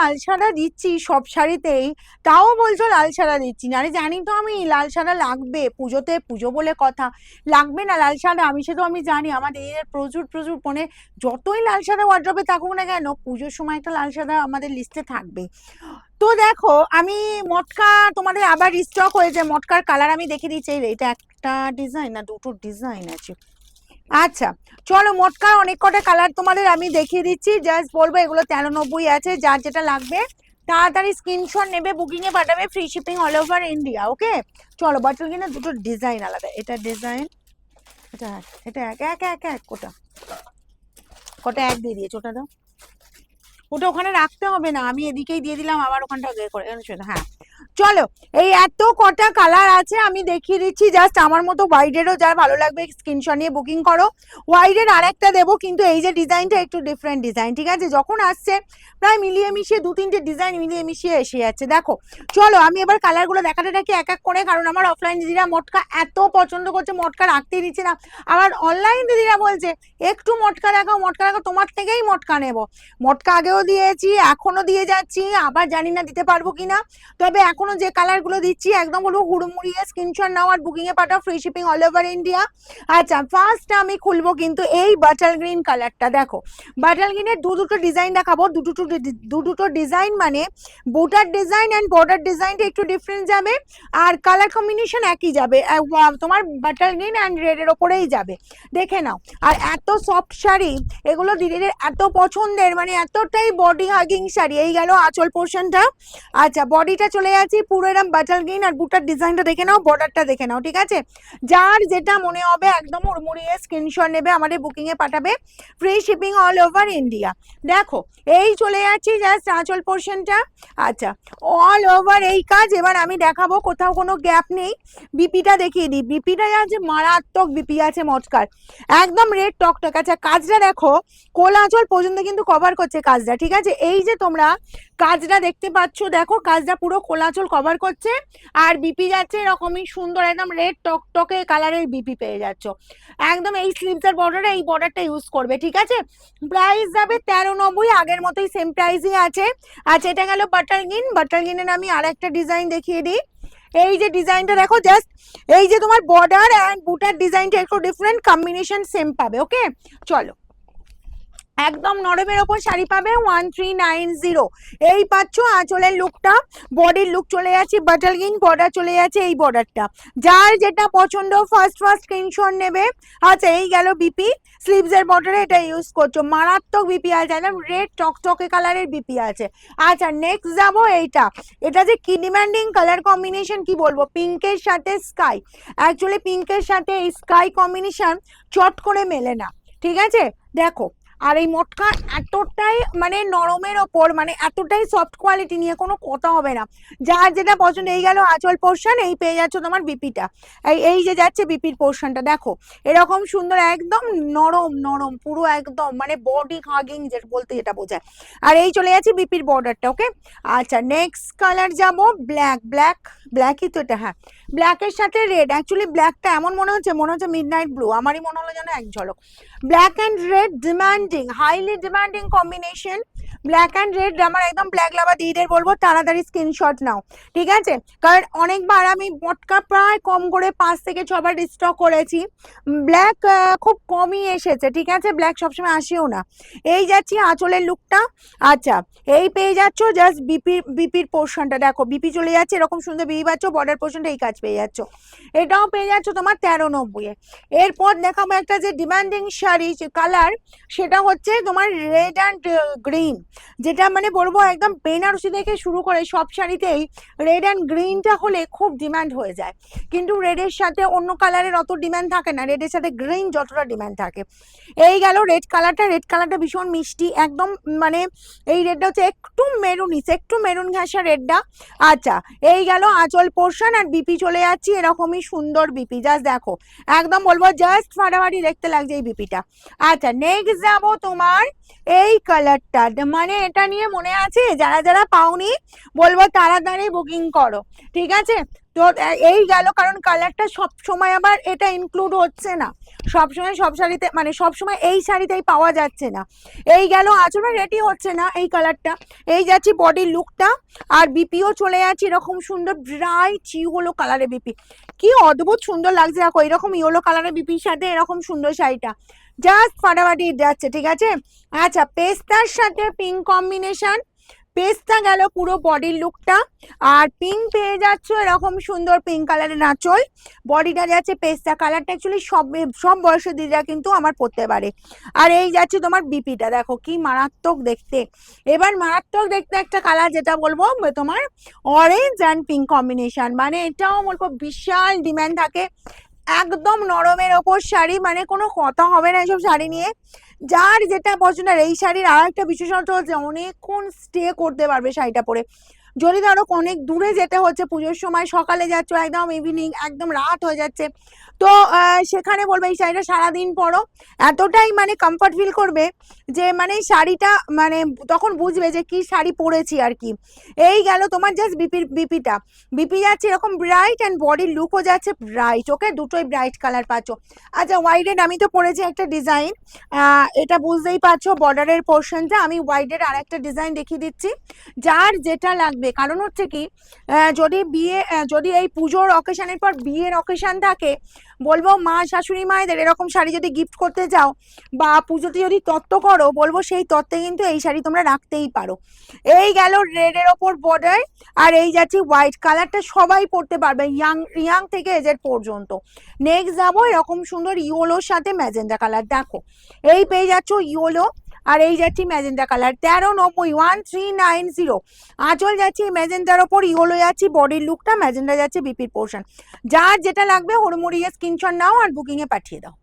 লাল সাদা দিচ্ছি সব শাড়িতেই। তাও বলছো লাল সাদা দিচ্ছি না। আরে জানি তো আমি লাল সাদা লাগবে। পুজোতে পুজো বলে কথা। লাগবে না লাল সাদা, আমি সে তো আমি জানি। আমার দিদিদের প্রচুর প্রচুর মানে যতই লাল সাদা ওয়ার্ড্রপে থাকুক না কেন, পুজোর সময় একটা লাল সাদা আমাদের লিস্টে থাকবে। তো দেখো, আমি মটকা তোমাদের আবার স্টক হয়েছে। মটকার কালার আমি দেখে দিচ্ছি। এটা একটা ডিজাইন না, দুটো ডিজাইন আছে। আচ্ছা চলো মটকার অনেক কটা কালার তোমাদের আমি দেখিয়ে দিচ্ছি। জাস্ট বলব, এগুলো তেরো নব্বই আছে, যার যেটা লাগবে, তাড়াতাড়ি স্ক্রিনশট নেবে বুকিং এ পাঠাবে free shipping all over India okay চলো বাটল কিনে দুটো ডিজাইন আলাদা, এটা ডিজাইন এটা এটা এক এক এক এক কোটা কটা এক দিয়ে দিয়েছ, ওটা দাও। ওটা ওখানে রাখতে হবে না, আমি এদিকেই দিয়ে দিলাম, আবার ওখানটা করে হ্যাঁ। চলো, এই এত কটা কালার আছে, আমি দেখিয়ে দিচ্ছি জাস্ট আমার মতো হোয়াইটেরও যার ভালো লাগবে স্ক্রিনশট নিয়ে বুকিং করো। হোয়াইটের আরেকটা দেবো, কিন্তু এই যে ডিজাইনটা একটু ডিফারেন্ট ডিজাইন ঠিক আছে? যখন আসছে, প্রায় মিলিয়ে মিশিয়ে দু তিনটে ডিজাইন মিলিয়ে মিশিয়ে এসে যাচ্ছে, দেখো। চলো, আমি এবার কালারগুলো দেখাতে থাকি এক এক করে, কারণ আমার অফলাইন দিদিরা মটকা এত পছন্দ করছে, মটকা রাখতেই দিচ্ছে না। আবার অনলাইন দিদিরা বলছে, একটু মটকা দেখাও মটকা দেখাও, তোমার থেকেই মটকা নেব। মটকা আগেও দিয়েছি এখনও দিয়ে যাচ্ছি, আবার জানি না দিতে পারব কিনা। তবে এখনও যে কালারগুলো দিচ্ছি, একদম বলব হুড়মুড়িয়ে স্ক্রিনশট নাও আর বুকিং এ পাঠাও free shipping all over India আচ্ছা ফার্স্ট আমি খুলবো কিন্তু এই বাটার গ্রিন কালারটা দেখো। বাটার গ্রিনের দু দুটো ডিজাইন দেখাবো দুটো দু দুটো ডিজাইন মানে বুটার ডিজাইন অ্যান্ড বর্ডার ডিজাইনটা একটু ডিফারেন্ট যাবে, আর কালার কম্বিনেশন একই যাবে তোমার বাটার গ্রিন অ্যান্ড রেডের ওপরেই যাবে। দেখে নাও, আর এত সফট শাড়ি, এগুলো দিদিদের এত পছন্দের মানে এতটাই বডি হাগিং শাড়ি, এই গেল আঁচল পোর্শনটা আচ্ছা বডিটা চলে যাচ্ছি পুরো এরকম বাটার গ্রিন আর বুটার ডিজাইনটা দেখে নাও বর্ডারটা দেখে নাও, ঠিক আছে? যার যেটা মনে হবে একদম উড়মুড়িয়ে স্ক্রিনশট নেবে, আমাদের বুকিং এ পাঠাবে free shipping all over India দেখো, এই চলে যাচ্ছি জাস্ট আঁচল পোর্শনটা আচ্ছা অল ওভার এই কাজ, এবার আমি দেখাবো, কোথাও কোনো গ্যাপ নেই। বিপিটা দেখিয়ে দিই বিপিটা আছে মারাত্মক বিপি আছে মটকার। একদম রেড টকটক আচ্ছা কাজটা দেখো, কোল আঁচল পর্যন্ত কিন্তু কভার করছে কাজটা, ঠিক আছে? এই যে তোমরা কাজটা দেখতে পাচ্ছ, দেখো, কাজটা পুরো কোলাচল কভার করছে, আর বিপি যাচ্ছে এরকমই সুন্দর একদম রেড টকটকে কালারের বিপি পেয়ে যাচ্ছ। একদম এই স্লিভসের বর্ডারে এই বর্ডারটা ইউজ করবে, ঠিক আছে? প্রাইস যাবে তেরো নব্বই, আগের মতোই সেম প্রাইসই আছে। আচ্ছা এটা গেল বাটার গিন বাটার গিনের আমি আর একটা ডিজাইন দেখিয়ে দিই। এই যে ডিজাইনটা দেখো জাস্ট এই যে তোমার বর্ডার অ্যান্ড বুটার ডিজাইনটা একটু ডিফারেন্ট কম্বিনেশন সেম পাবে ওকে চলো। একদম নরমের ওপর শাড়ি পাবে ওয়ান থ্রি নাইন জিরো এই পাচ্ছ, আঁচলের লুকটা বডির লুক চলে যাচ্ছে বাটার গিন বর্ডার চলে যাচ্ছে এই বর্ডারটা যার যেটা পছন্দ ফার্স্ট ফার্স্ট স্ক্রিনশট নেবে। আচ্ছা এই গেল বিপি স্লিভসের বর্ডারে এটা ইউজ করছ। মারাত্মক বিপি আছে, একদম রেড টকটকে কালারের বিপি আছে। আচ্ছা নেক্সট যাব এইটা। এটা যে কি ডিমান্ডিং কালার কম্বিনেশন কি বলব? পিঙ্কের সাথে স্কাই অ্যাকচুয়ালি পিঙ্কের সাথে এই স্কাই কম্বিনেশন চট করে মেলে না। ঠিক আছে? দেখো আর এই মটকা এতটাই মানে নরমের ওপর মানে এতটাই সফট কোয়ালিটি নিয়ে কোনো কথা হবে না। যার যেটা পছন্দ, এই গেল আঁচল পোর্শন এই পেয়ে যাচ্ছ তোমার বিপিটা এই এই যে যাচ্ছে বিপির পোর্শনটা দেখো, এরকম সুন্দর একদম নরম নরম, পুরো একদম মানে বডি হাগিং যে বলতে যেটা বোঝায়। আর এই চলে যাচ্ছে বিপির বর্ডারটা ওকে আচ্ছা নেক্সট কালার যাব ব্ল্যাক ব্ল্যাক ব্ল্যাকই তো এটা হ্যাঁ। ব্ল্যাকের সাথে রেড অ্যাকচুয়ালি ব্ল্যাকটা এমন মনে হচ্ছে মনে হচ্ছে মিড নাইট ব্লু আমারই মনে হলো যেন এক ঝলক। Black and red demanding highly demanding combination black and red আমার একদম ব্ল্যাক লাভা দিদিদের বলব, তাড়াতাড়ি স্ক্রিনশট নাও, ঠিক আছে? কারণ অনেকবার আমি মটকা প্রায় কম করে পাঁচ থেকে ছবার স্টক করেছি। ব্ল্যাক খুব কমই এসেছে, ঠিক আছে? ব্ল্যাক সবসময় আসেও না। এই যাচ্ছি আঁচলের লুকটা আচ্ছা এই পেয়ে যাচ্ছ জাস্ট বিপির বিপির পোর্শনটা দেখো বিপি চলে যাচ্ছে, এরকম সুন্দর বিপি পাচ্ছ বর্ডার পোর্শনটা এই কাজ পেয়ে যাচ্ছ। এটাও পেয়ে যাচ্ছ তোমার তেরো নব্বই এরপর দেখাবো একটা যে ডিমান্ডিং শাড়ি কালার সেটা হচ্ছে তোমার রেড অ্যান্ড গ্রিন যেটা মানে বলব একদম বেনারসি থেকে শুরু করে সব শাড়িতেই রেড অ্যান্ড গ্রিনটা হলে খুব ডিম্যান্ড হয়ে যায়। কিন্তু রেডের সাথে অন্য কালারের অত ডিমান্ড থাকে না। রেডের সাথে গ্রিন যতটা ডিম্যান্ড থাকে। এই গেল রেড কালারটা রেড কালারটা ভীষণ মিষ্টি, একদম মানে এই রেডটা হচ্ছে একটু মেরুনিস একটু মেরুন ঘাসা রেডটা আচ্ছা এই গেল আঁচল পোর্শন আর বিপি চলে যাচ্ছি এরকমই সুন্দর বিপি জাস্ট দেখো, একদম বলব জাস্ট ফাটাফাটি দেখতে লাগছে এই বিপিটা আচ্ছা নেক্সট যাব তোমার এই কালারটা মানে এটা নিয়ে মনে আছে? যারা যারা পাওনি, বলব তাড়াতাড়ি বুকিং করো, ঠিক আছে? তো এই গেল কারণ কালারটা সব সময় আবার এটা ইনক্লুড হচ্ছে না। সব সময় সব শাড়িতে মানে সব সময় এই শাড়িতেই পাওয়া যাচ্ছে না। এই গেল আচরণ রেডি হচ্ছে না এই কালারটা এই যাচ্ছি বডির লুকটা আর বিপিও চলে যাচ্ছে এরকম সুন্দর ব্রাইট ইউলো কালারের বিপি কি অদ্ভুত সুন্দর লাগছে, দেখো, এরকম ইয়েলো কালারের বিপির সাথে এরকম সুন্দর শাড়িটা। জাস্ট ফাটাফাটি যাচ্ছে, ঠিক আছে? আচ্ছা পেস্তার সাথে পিঙ্ক কম্বিনেশন পেস্তা গেল পুরো বডির লুকটা আর পিঙ্ক পেয়ে যাচ্ছ এরকম সুন্দর পিঙ্ক কালারের নাচল। বডিটা যাচ্ছে পেস্তা কালারটা অ্যাকচুয়ালি সব সব বয়সের দিদিরা কিন্তু আমার পড়তে পারে। আর এই যাচ্ছে তোমার বিপিটা দেখো কি মারাত্মক দেখতে। এবার মারাত্মক দেখতে একটা কালার যেটা বলব, তোমার অরেঞ্জ অ্যান্ড পিঙ্ক কম্বিনেশন মানে এটাও বলব, বিশাল ডিমান্ড থাকে। একদম নরমের ওপর শাড়ি মানে কোনো কথা হবে না এসব শাড়ি নিয়ে। যার যেটা পছন্দ এই শাড়ির আর একটা বিশেষত্ব হচ্ছে অনেকক্ষণ স্টে করতে পারবে শাড়িটা পরে। যদি ধরো অনেক দূরে যেতে হচ্ছে, পুজোর সময় সকালে যাচ্ছ, একদম ইভিনিং একদম রাত হয়ে যাচ্ছে, তো সেখানে বলবে এই শাড়িটা সারাদিন পরো। এতটাই মানে কমফর্ট ফিল করবে যে মানে শাড়িটা মানে তখন বুঝবে যে কি শাড়ি পরেছি আর কি। এই গেল তোমার জাস্ট বিপির বিপিটা বিপি যাচ্ছে এরকম ব্রাইট অ্যান্ড বডির লুকও যাচ্ছে ব্রাইট ওকে দুটোই ব্রাইট কালার পাচ্ছ। আচ্ছা ওয়াইডেড আমি তো পরেছি একটা ডিজাইন এটা বুঝতেই পারছ বর্ডারের পোর্শনটা আমি ওয়াইডের আর একটা ডিজাইন দেখিয়ে দিচ্ছি। যার যেটা লাগবে কারণ হচ্ছে কি যদি বিয়ে যদি এই পুজোর অকেশনের পর বিয়ের অকেশন থাকে, বলব মা, শাশুড়ি, মায়েদের এরকম শাড়ি যদি গিফট করতে যাও বা পুজোতে যদি তত্ত্ব করো, বলব সেই তত্ত্বে কিন্তু এই শাড়ি তোমরা রাখতেই পারো। এই গেল রেডের ওপর বর্ডার আর এই যাচ্ছে হোয়াইট কালারটা সবাই পরতে পারবে ইয়াং ইয়াং থেকে এজের পর্যন্ত। নেক্সট যাব এরকম সুন্দর ইয়োলোর সাথে ম্যাজেন্ডা কালার দেখো, এই পেয়ে যাচ্ছ ইয়োলো আর এই যাচ্ছি ম্যাজেন্ডা কালার। তেরো নব্বই ওয়ান থ্রি নাইন জিরো আঁচল যাচ্ছি ম্যাজেন্ডার ওপর ইয়োলো যাচ্ছি, বডির লুকটা ম্যাজেন্ডা যাচ্ছে বিপির পোর্শন যার যেটা লাগবে, হড়মড়িয়ে স্ক্রিনশট নাও আর বুকিংয়ে পাঠিয়ে দাও।